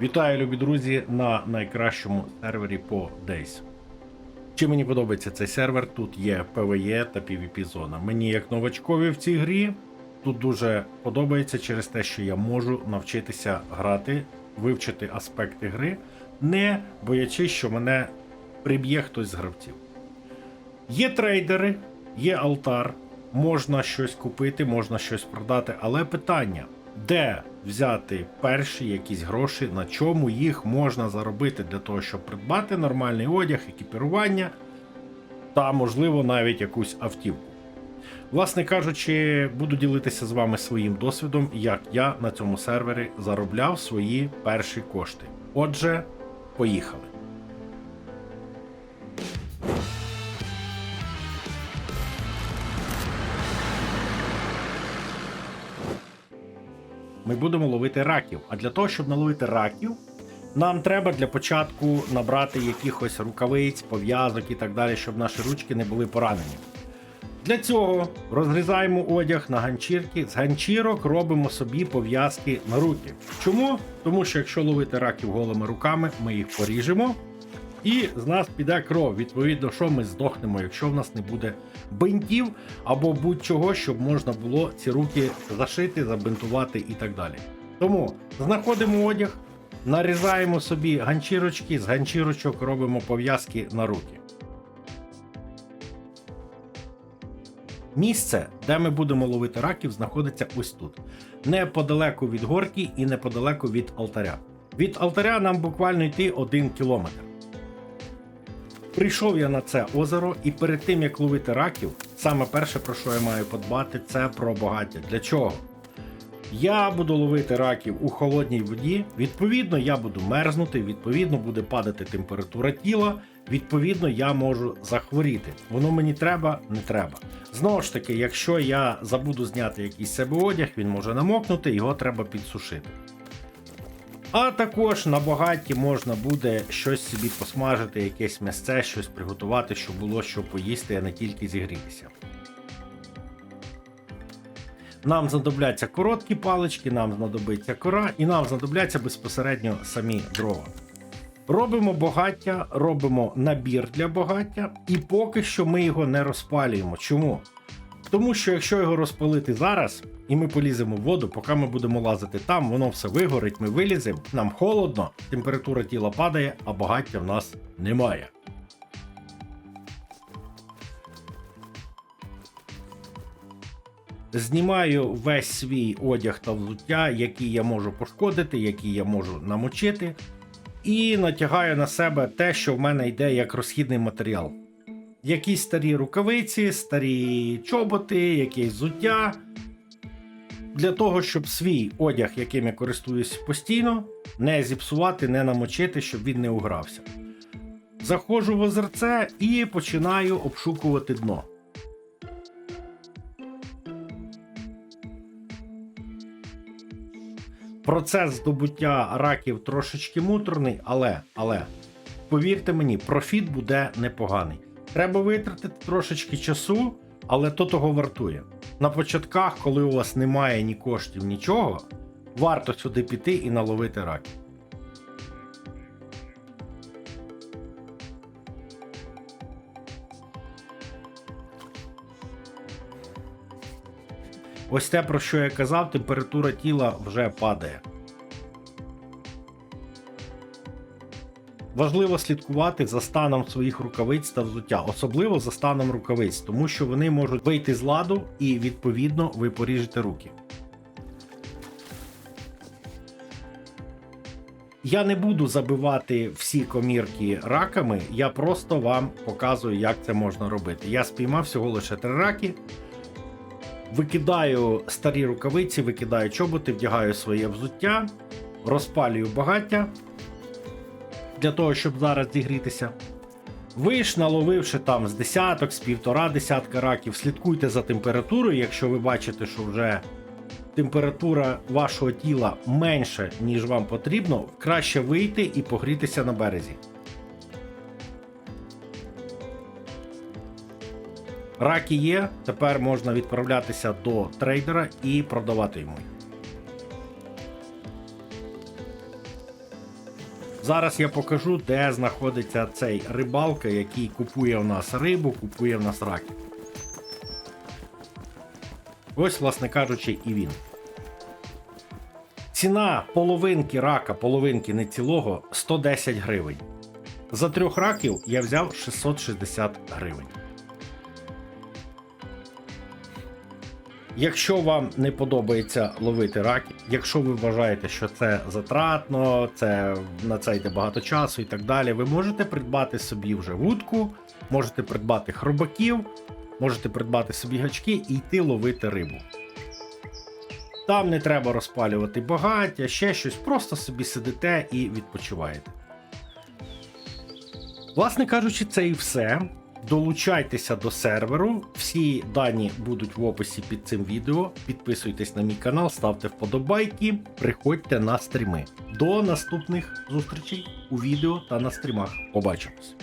Вітаю, любі друзі, на найкращому сервері по Days. Чим мені подобається цей сервер? Тут є PvE та PvP зона. Мені як новачкові в цій грі тут дуже подобається через те, що я можу навчитися грати, вивчити аспекти гри, не боячись, що мене приб'є хтось з гравців. Є трейдери, є алтар, можна щось купити, можна щось продати, але питання, де взяти перші якісь гроші, на чому їх можна заробити для того, щоб придбати нормальний одяг, екіпірування та, можливо, навіть якусь автівку. Власне кажучи, буду ділитися з вами своїм досвідом, як я на цьому сервері заробляв свої перші кошти. Отже, поїхали. Ми будемо ловити раків. А для того, щоб наловити раків, нам треба для початку набрати якихось рукавиць, пов'язок і так далі, щоб наші ручки не були поранені. Для цього розрізаємо одяг на ганчірки. З ганчірок робимо собі пов'язки на руки. Чому? Тому що якщо ловити раків голими руками, ми їх поріжемо. І з нас піде кров. Відповідно, що ми здохнемо, якщо в нас не буде бинтів або будь-чого, щоб можна було ці руки зашити, забинтувати і так далі. Тому знаходимо одяг, нарізаємо собі ганчірочки, з ганчірочок робимо пов'язки на руки. Місце, де ми будемо ловити раків, знаходиться ось тут. Неподалеку від горки і неподалеку від алтаря. Від алтаря нам буквально йти один кілометр. Прийшов я на це озеро, і перед тим як ловити раків, саме перше, про що я маю подбати, це про багаття. Для чого? Я буду ловити раків у холодній воді. Відповідно, я буду мерзнути, відповідно, буде падати температура тіла. Відповідно, я можу захворіти. Воно мені треба, не треба. Знову ж таки, якщо я забуду зняти якийсь себе одяг, він може намокнути, його треба підсушити. А також на багатті можна буде щось собі посмажити, якесь місце, щось приготувати, щоб було що поїсти, а не тільки зігрітися. Нам знадобляться короткі палички, нам знадобиться кора, і нам знадобляться безпосередньо самі дрова. Робимо багаття, робимо набір для багаття, і поки що ми його не розпалюємо. Чому? Тому що якщо його розпалити зараз, і ми поліземо в воду, поки ми будемо лазити там, воно все вигорить, ми виліземо, нам холодно, температура тіла падає, а багаття в нас немає. Знімаю весь свій одяг та взуття, який я можу пошкодити, який я можу намочити, і натягаю на себе те, що в мене йде як розхідний матеріал. Якісь старі рукавиці, старі чоботи, якесь взуття. Для того, щоб свій одяг, яким я користуюсь постійно, не зіпсувати, не намочити, щоб він не угрався. Заходжу в озерце і починаю обшукувати дно. Процес здобуття раків трошечки муторний, але, але повірте мені, профіт буде непоганий. Треба витратити трошечки часу, але то того вартує. На початках, коли у вас немає ні коштів, нічого, варто сюди піти і наловити раків. Ось те, про що я казав, температура тіла вже падає. Важливо слідкувати за станом своїх рукавиць та взуття, особливо за станом рукавиць, тому що вони можуть вийти з ладу і відповідно ви поріжете руки. Я не буду забивати всі комірки раками, я просто вам показую, як це можна робити. Я спіймав всього лише три раки. Викидаю старі рукавиці, викидаю чоботи, вдягаю своє взуття, розпалюю багаття для того, щоб зараз зігрітися. Ви ж наловивши там з десяток, з півтора десятка раків, слідкуйте за температурою, якщо ви бачите, що вже температура вашого тіла менша, ніж вам потрібно, краще вийти і погрітися на березі. Раки є, тепер можна відправлятися до трейдера і продавати йому. Зараз я покажу, де знаходиться цей рибалка, який купує в нас рибу, купує в нас раків. Ось, власне кажучи, і він. Ціна половинки рака, половинки не цілого 110 гривень. За трьох раків я взяв 660 гривень. Якщо вам не подобається ловити раки, якщо ви вважаєте, що це затратно, це на це йде багато часу і так далі, ви можете придбати собі вже вудку, можете придбати хробаків, можете придбати собі гачки і йти ловити рибу. Там не треба розпалювати багаття, ще щось, просто собі сидите і відпочиваєте. Власне кажучи, це і все. Долучайтеся до серверу. Всі дані будуть в описі під цим відео. Підписуйтесь на мій канал, ставте вподобайки, приходьте на стріми. До наступних зустрічей у відео та на стрімах. Побачимось!